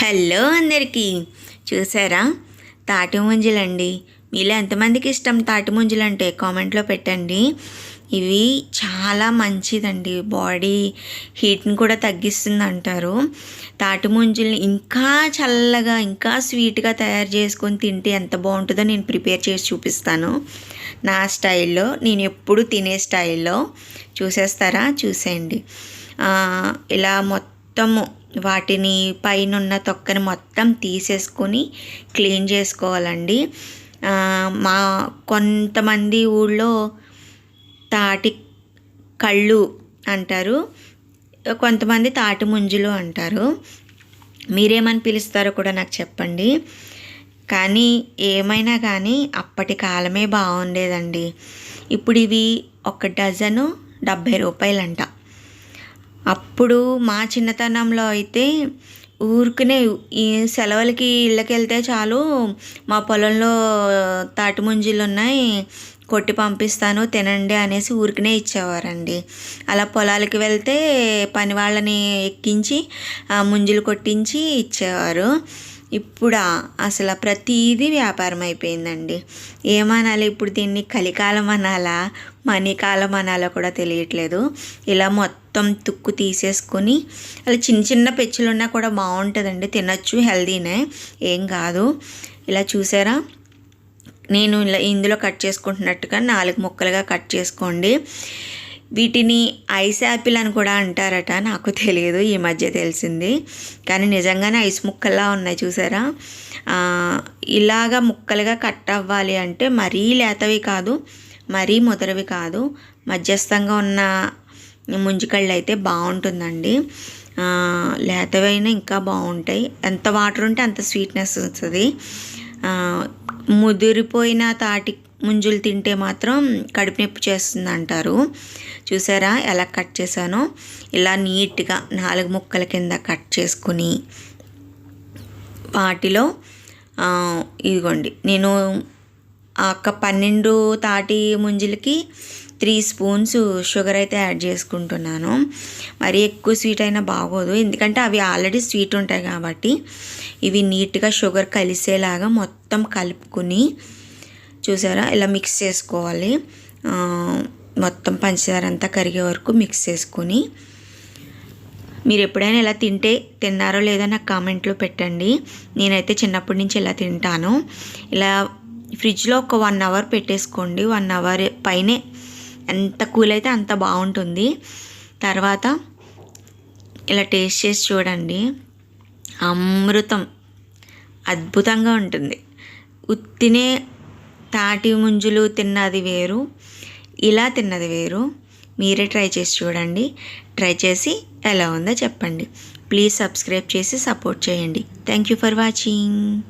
Hello అందరికీ. చూసారా? తాటి ముంజలండి. మీలో ఎంతమందికి ఇష్టం తాటి ముంజలు అంటే కామెంట్లో పెట్టండి. ఇవి చాలా మంచిదండి. బాడీ హీట్ని కూడా తగ్గిస్తుంది అంటారు తాటి ముంజల్ని ఇంకా చల్లగా ఇంకా స్వీట్గా తయారు చేసుకొని తింటే ఎంత బాగుంటుందో నేను ప్రిపేర్ చేసి చూపిస్తాను. నా స్టైల్లో నేను ఎప్పుడు తినే స్టైల్లో. చూసేస్తారా? చూసేయండి. ఇలా మొత్తము వాటిని పైనున్న తొక్కని మొత్తం తీసేసుకొని క్లీన్ చేసుకోవాలండి. మా కొంతమంది ఊళ్ళో తాటి కళ్ళు అంటారు కొంతమంది తాటి ముంజులు అంటారు. మీరేమని పిలుస్తారో కూడా నాకు చెప్పండి. కానీ ఏమైనా కానీ అప్పటి కాలమే బాగుండేదండి. ఇప్పుడు ఇవి ఒక డజను డెబ్భై రూపాయలంట. అప్పుడు మా చిన్నతనంలో అయితే ఊరికనే ఈ సెలవులకి ఇళ్ళకి వెళ్తే చాలు మా పొలంలో తాటి ముంజీలు ఉన్నాయి కొట్టి పంపిస్తాను తినండి అనేసి ఊరికనే ఇచ్చేవారండి. అలా పొలాలకి వెళ్తే పని వాళ్ళని ఎక్కించి ముంజులు కొట్టించి ఇచ్చేవారు. ఇప్పుడా అసలు ప్రతిదీ వ్యాపారం అయిపోయిందండి ఏమనాలి ఇప్పుడు దీన్ని కలికాలం అనాలా? మణికాలం అనాలో కూడా తెలియట్లేదు. ఇలా మొత్తం తుక్కు తీసేసుకొని అలా చిన్న చిన్న పెచ్చులు ఉన్నా కూడా బాగుంటుందండి. తినచ్చు హెల్దీనే. ఏం కాదు. ఇలా చూసారా? నేను ఇలా ఇందులో కట్ చేసుకుంటున్నట్టుగా నాలుగు ముక్కలుగా కట్ చేసుకోండి. వీటిని ఐస్ యాపిల్ అని కూడా అంటారట. నాకు తెలియదు ఈ మధ్య తెలిసింది. కానీ నిజంగానే ఐస్ ముక్కల్లా ఉన్నాయి చూసారా? ఇలాగ ముక్కలుగా కట్ అవ్వాలి అంటే మరీ లేతవి కాదు మరీ ముదరవి కాదు. మధ్యస్థంగా ఉన్న ముంజికళ్ళు అయితే బాగుంటుందండి లేతవైనా ఇంకా బాగుంటాయి. ఎంత వాటర్ ఉంటే అంత స్వీట్నెస్ వస్తుంది. ముదిరిపోయిన తాటి ముంజులు తింటే మాత్రం కడుపు నొప్పి చేస్తుంది అంటారు చూసారా ఎలా కట్ చేశానో? ఇలా నీట్గా నాలుగు ముక్కల కింద కట్ చేసుకుని వాటిలో ఇదిగోండి నేను ఆ ఒక పన్నెండు తాటి ముంజులకి త్రీ స్పూన్స్ షుగర్ అయితే యాడ్ చేసుకుంటున్నాను. మరి ఎక్కువ స్వీట్ అయినా బాగోదు. ఎందుకంటే అవి ఆల్రెడీ స్వీట్ ఉంటాయి కాబట్టి ఇవి నీట్గా షుగర్ కలిసేలాగా మొత్తం కలుపుకుని చూసారా? ఇలా మిక్స్ చేసుకోవాలి. మొత్తం పంచదార అంతా కరిగే వరకు మిక్స్ చేసుకుని. మీరు ఎప్పుడైనా ఇలా తింటే తిన్నారో లేదో నాకు కామెంట్లో పెట్టండి. నేనైతే చిన్నప్పటి నుంచి ఇలా తింటాను. ఇలా ఫ్రిడ్జ్లో ఒక వన్ అవర్ పెట్టేసుకోండి. వన్ అవర్ పైనే ఎంత కూల్ అయితే అంత బాగుంటుంది. తర్వాత ఇలా టేస్ట్ చేసి చూడండి. అమృతం అద్భుతంగా ఉంటుంది. ఉత్తినే తాటి ముంజులు తిన్నది వేరు. ఇలా తిన్నది వేరు. మీరే ట్రై చేసి చూడండి. ట్రై చేసి ఎలా ఉందో చెప్పండి. ప్లీజ్ సబ్స్క్రైబ్ చేసి సపోర్ట్ చేయండి. Thank you for watching